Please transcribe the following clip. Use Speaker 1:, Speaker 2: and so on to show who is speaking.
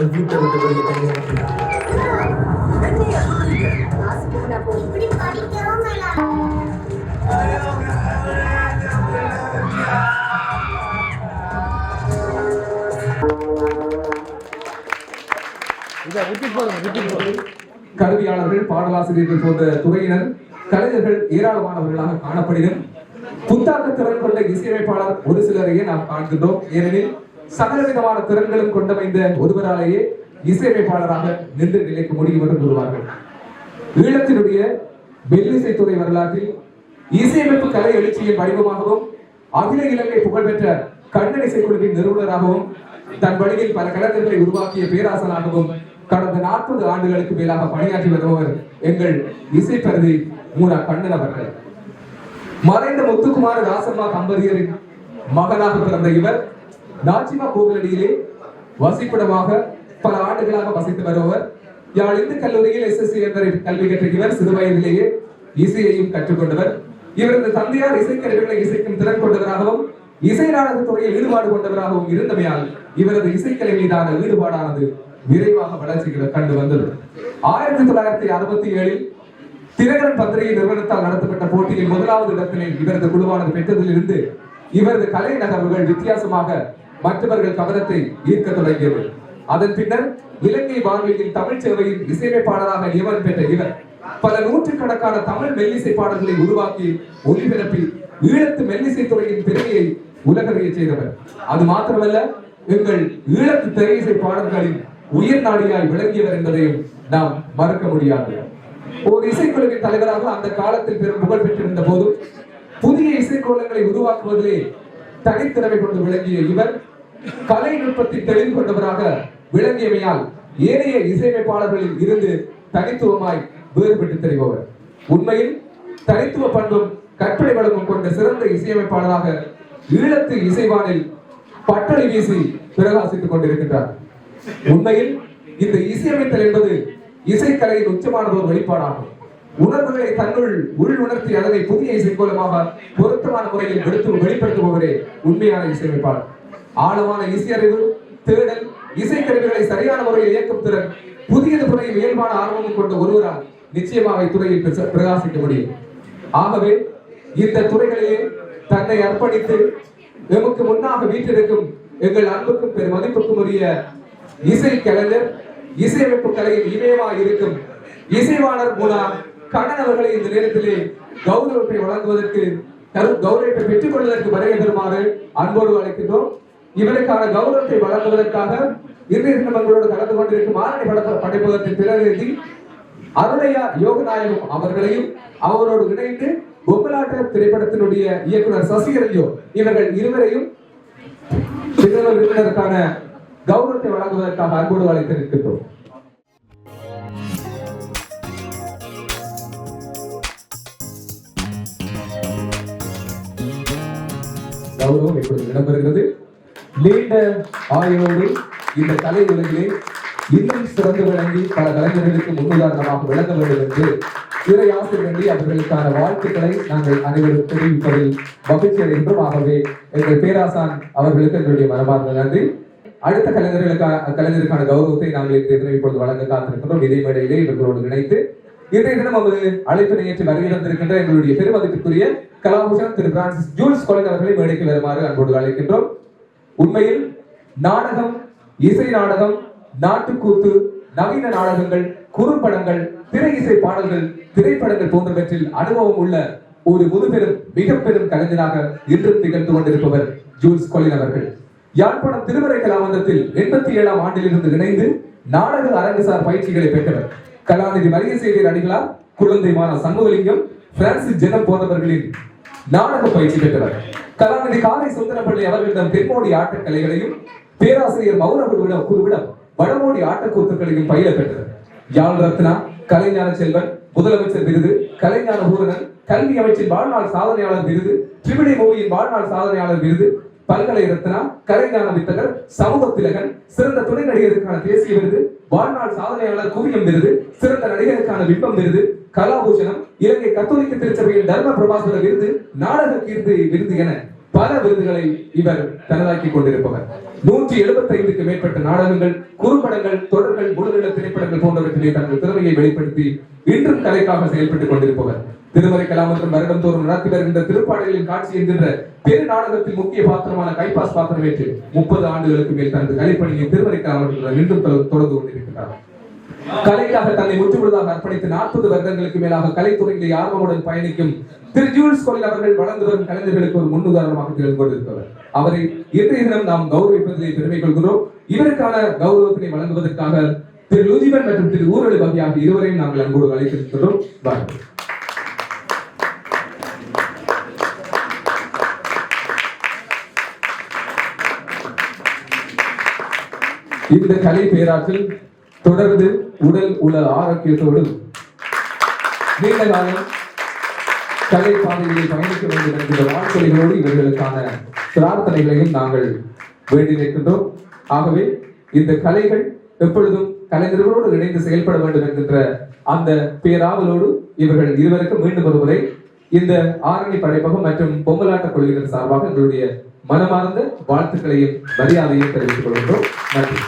Speaker 1: நீங்கள் வீட்டை விட்டு வெளியே தனியாக
Speaker 2: கல்வியாளர்கள் பாடலாசிரியர்கள் போன்ற துறையினர் கலைஞர்கள் ஏராளமானவர்களாக காணப்படினும் புத்தாக்க திறன் கொண்ட இசையமைப்பாளர் ஒரு சிலரையே நாம் காண்கின்றோம். ஏனெனில் சகலவிதமான திறன்களும் கொண்டமைந்த ஒருவராலேயே இசையமைப்பாளராக நின்று நிலைக்க முடியும் என்று கூறுவார்கள். ஈழத்தினுடைய மெல்லிசை வரலாற்றில் இசையமைப்பு கலை எழுச்சியின் வடிவமாகவும் அகில இலங்கை புகழ்பெற்ற கண்ணன் இசைக்குழுவின் நிறுவனராகவும் தன் வழியில் பல கலைஞர்களை உருவாக்கிய பேராசனாகவும் கடந்த நாற்பது ஆண்டுகளுக்கு மேலாக பணியாற்றி வருபவர் எங்கள் இசைப்பரதி மூனா கண்ணன் அவர்கள். மறைந்த முத்துக்குமார ராசம்மா தம்பதியரின் மகனாக பிறந்த இவர் நாச்சிமா கோவிலடியிலே வசிப்பிடமாக பல ஆண்டுகளாக வசித்து வருபவர். யாழ் இந்து கல்லூரியில் எஸ் எஸ் கல்வி கற்ற இவர் சிறு வயதிலேயே இசையையும் கற்றுக்கொண்டவர். இவரது தந்தையார் இசைக்கருவிகளை இசைக்கும் திறன் கொண்டவராகவும் இசை நாடக துறையில் ஈடுபாடு கொண்டவராகவும் இருந்தமையால் இவரது இசைக்கலை மீதான ஈடுபாடானது விரைவாக வளர்ச்சிகளை கண்டு வந்தது. ஆயிரத்தி தொள்ளாயிரத்தி அறுபத்தி ஏழில் தினகரன் பத்திரிகை நிறுவனத்தால் நடத்தப்பட்ட போட்டியில் முதலாவது இடத்தினை இவரது குழுவானது பெற்றதிலிருந்து இவரது கலை நகர்வுகள் வித்தியாசமாக மற்றவர்கள் கவனத்தை ஈர்க்க தொடங்கியது அதன் பின்னர் இலங்கை வானொலியில் தமிழ் சேவையின் இசையமைப்பாளராக நியமனம் பெற்ற இவர் பல நூற்றுக்கணக்கான தமிழ் மெல்லிசை பாடல்களை உருவாக்கி ஒளிபரப்பி ஈழத்து மெல்லிசை துறையின் பெருமையை உலகறிய செய்தவர். அது மாத்திரமல்ல எங்கள் ஈழத்து திரையிசை பாடல்களின் உயிர் நாடியாய் விளங்கியவர் என்பதையும் நாம் மறக்க முடியாது. ஒரு இசைக்குழுவின் தலைவராக அந்த காலத்தில் பெரும் புகழ் பெற்றிருந்த போது புதிய இசைக்கோலங்களை உருவாக்குவதிலே தனித்திறமை கொண்டு விளங்கிய இவர் கலை நுட்பத்தில் தெளிவு கொண்டவராக விளங்கியமையால் ஏனைய இசையமைப்பாளர்களில் இருந்து தனித்துவமாய் வேறுபட்டு தெரிபவர். உண்மையில் தனித்துவ பண்பும் கற்பனை வளமும் கொண்ட சிறந்த இசையமைப்பாளராக ஈழத்து இசைவானில் பட்டணி வீசி பிரகாசித்துக் கொண்டிருக்கின்றார். உண்மையில் இந்த இசையமைத்தல் என்பது இசைக்கலையின் உச்சமான ஒரு வெளிப்பாடாகும். உணர்வுகளை தன்னுள் உள் உணர்த்தி அதனை புதிய இசைக்கோலமாக பொருத்தமான முறையில் எடுத்து வெளிப்படுத்துபவரே உண்மையான இசையமைப்பாளர். ஆழமான இசையறிவு தேடல் இசைக்கருவிகளை சரியான முறையில் இயக்கும் திறன் புதியது துறையில் இயல்பான ஆர்வமும் கொண்ட ஒருவரால் நிச்சயமாக இத்துறையில் பிரச- பிரகாசிக்க முடியும். ஆகவே இந்த துறைகளிலே தன்னை அர்ப்பணித்து எமக்கு முன்னாக வீட்டிருக்கும் எங்கள் அன்புக்கும் பெரும் மதிப்புக்கும் உரிய இசை கலைஞர் இசையமைப்பு கலையில் இமயமாக இருக்கும் இசைவாளர் மூலா கண்ணன் அவர்களை இந்த நேரத்திலே கௌரவத்தை வழங்குவதற்கு கரு- கௌரவத்தை பெற்றுக் கொள்வதற்கு வருகை தருமாறு அன்போடு அழைக்கின்றோம். இவருக்கான கௌரவத்தை வழங்குவதற்காக இறுதி தினம் கலந்து கொண்டிருக்கும் ஆரணி பட படைப்பதற்கு பிறகு அருணையா யோகநாயகம் அவர்களையும் அவரோடு இணைந்து பொம்மலாட்ட திரைப்படத்தினுடைய இயக்குனர் சசிகரையோ இவர்கள் இருவரையும் விருந்தினருக்கான கௌரவத்தை வழங்குவதற்காக அன்போடு அழைத்திருக்கின்றோம். கௌரவம் இப்பொழுது இடம்பெறுகிறது. நீண்ட ஆயுளோடு இந்த கலை உலகிலே இன்னும் சிறந்து விளங்கி பல கலைஞர்களுக்கு முன்னுதாரணமாக விளங்க வேண்டும் என்று திரை ஆசிரியர்களே அவர்களுக்கான வாழ்த்துக்களை நாங்கள் அனைவரும் தெரிவிப்பதில் மகிழ்ச்சி அடைகின்றோம் ஆகவே எங்கள் பேராசான் அவர்களுக்கு எங்களுடைய மனமார்ந்த நன்றி. அடுத்த கலைஞர்களுக்கான கலைஞருக்கான கௌரவத்தை நாங்கள் இன்றைய இப்பொழுது வழங்க காத்திருக்கின்றோம். இதே மேடையிலே இவர்களோடு இணைத்து இன்றைய தினம் அவர் அழைப்பினை ஏற்று வருகை எங்களுடைய பெருமதிப்பிற்குரிய Kalabhushan Thiru Francis Jules Colin அவர்களை மேடைக்கு வருமாறு அன்போடு அழைக்கின்றோம். உண்மையில் நாடகம் இசை நாடகம் நாட்டுக்கூத்து நவீன நாடகங்கள் குறும்படங்கள் திரை இசை பாடல்கள் திரைப்படங்கள் போன்றவற்றில் அனுபவம் உள்ள ஒரு முதுபெரும் மிக பெரும் கலைஞராக இன்றும் திகழ்ந்து கொண்டிருப்பவர் ஜூல்ஸ் கொலின் அவர்கள். யாழ்ப்பாணம் திருமறை கலாமந்தத்தில் எண்பத்தி ஏழாம் ஆண்டிலிருந்து இணைந்து நாடக அரங்குசார் பயிற்சிகளை பெற்றவர். கலாநிதி மரிய சேவியர் அடிகளார் குழந்தை மான சண்முகலிங்கம் பிரான்சிஸ் ஜெனம் போன்றவர்களின் நாடக பயிற்சி பெற்றவர். கலாநிதி காரை சுந்தரப்பள்ளி அவர்களிடம் தென்மோடி ஆட்டக் கலைகளையும் பேராசிரியர் மௌன குருவிடம் குருவிடம் வடமோடி ஆட்டக்கூத்துக்களையும் பயில பெற்றது யாழ் ரத்னா கலைஞான செல்வன் முதலமைச்சர் விருது கலைஞான பூரணன் கல்வி அமைச்சின் வாழ்நாள் சாதனையாளர் விருது திரிபுடி மூவியின் வாழ்நாள் சாதனையாளர் விருது பல்கலை ரத்னா கலைஞான வித்தகர் சமூக திலகன் சிறந்த துணை நடிகருக்கான தேசிய விருது வாழ்நாள் சாதனையாளர் குவியம் விருது சிறந்த நடிகருக்கான விம்பம் விருது கலாபூஷணம் இலங்கை கத்தோலிக்க திருச்சபையில் தர்ம பிரபாசுர விருது நாடக கீர்த்தி விருது என பல விருதுகளை இவர் தனதாக்கி கொண்டிருப்பவர். நூற்றி எழுபத்தி ஐந்துக்கு மேற்பட்ட நாடகங்கள் குறும்படங்கள் தொடர்கள் முழுநில திரைப்படங்கள் போன்றவற்றிலே தனது திறமையை வெளிப்படுத்தி இன்றும் கலைக்காக செயல்பட்டுக் கொண்டிருப்பவர். திருமறை கலாமன்றம் வருடந்தோறும் நடத்தி வருகின்ற திருப்பாடுகளின் காட்சி என்கின்ற பெரு நாடகத்தில் முக்கிய பாத்திரமான கைபாஸ் பாத்திரம் ஏற்று முப்பது ஆண்டுகளுக்கு மேல் தனது கலைப்பணியை திருமறை கலாமன்றத்தில் இன்றும் தொடர்ந்து கொண்டிருக்கிறார் கலைக்காக தன்னை முற்றுமுழுதாக அர்ப்பணித்து நாற்பது வருடங்களுக்கு மேலாக கலைத்துறையிலே ஆர்வமுடன் பயணிக்கும் திரு ஜூல்ஸ் கோயில் அவர்கள் வளர்ந்து வரும் கலைஞர்களுக்கு ஒரு முன்னுதாரணமாக திகழ்ந்து கொண்டிருப்பவர். அவரை இன்றைய தினம் நாம் கௌரவிப்பதிலே பெருமை கொள்கிறோம் இவருக்கான கௌரவத்தினை வழங்குவதற்காக திரு லூதிபன் மற்றும் திரு ஊரலி வகையாக இருவரையும் நாங்கள் அன்போடு அழைத்திருக்கிறோம் வாழ்க்கை இந்த கலை பேராற்றில் தொடர்ந்து உடல் உள்ள ஆரோக்கியத்தோடு நீண்ட காலம் கலை பாதைகளில் பயணிக்க வேண்டும் என்கிற வாழ்க்கைகளோடு இவர்களுக்கான பிரார்த்தனைகளையும் நாங்கள் வேண்டி நிற்கின்றோம். ஆகவே இந்த கலைகள் எப்பொழுதும் கலைஞர்களோடு இணைந்து செயல்பட வேண்டும் என்கின்ற அந்த பேராவலோடு இவர்கள் இருவருக்கும் மீண்டும் ஒருமுறை இந்த ஆரணி படைப்பகம் மற்றும் பொங்கலாட்ட குழுவினர் சார்பாக எங்களுடைய மனமார்ந்த வாழ்த்துக்களையும் மரியாதையும் தெரிவித்துக் கொள்கின்றோம். நன்றி.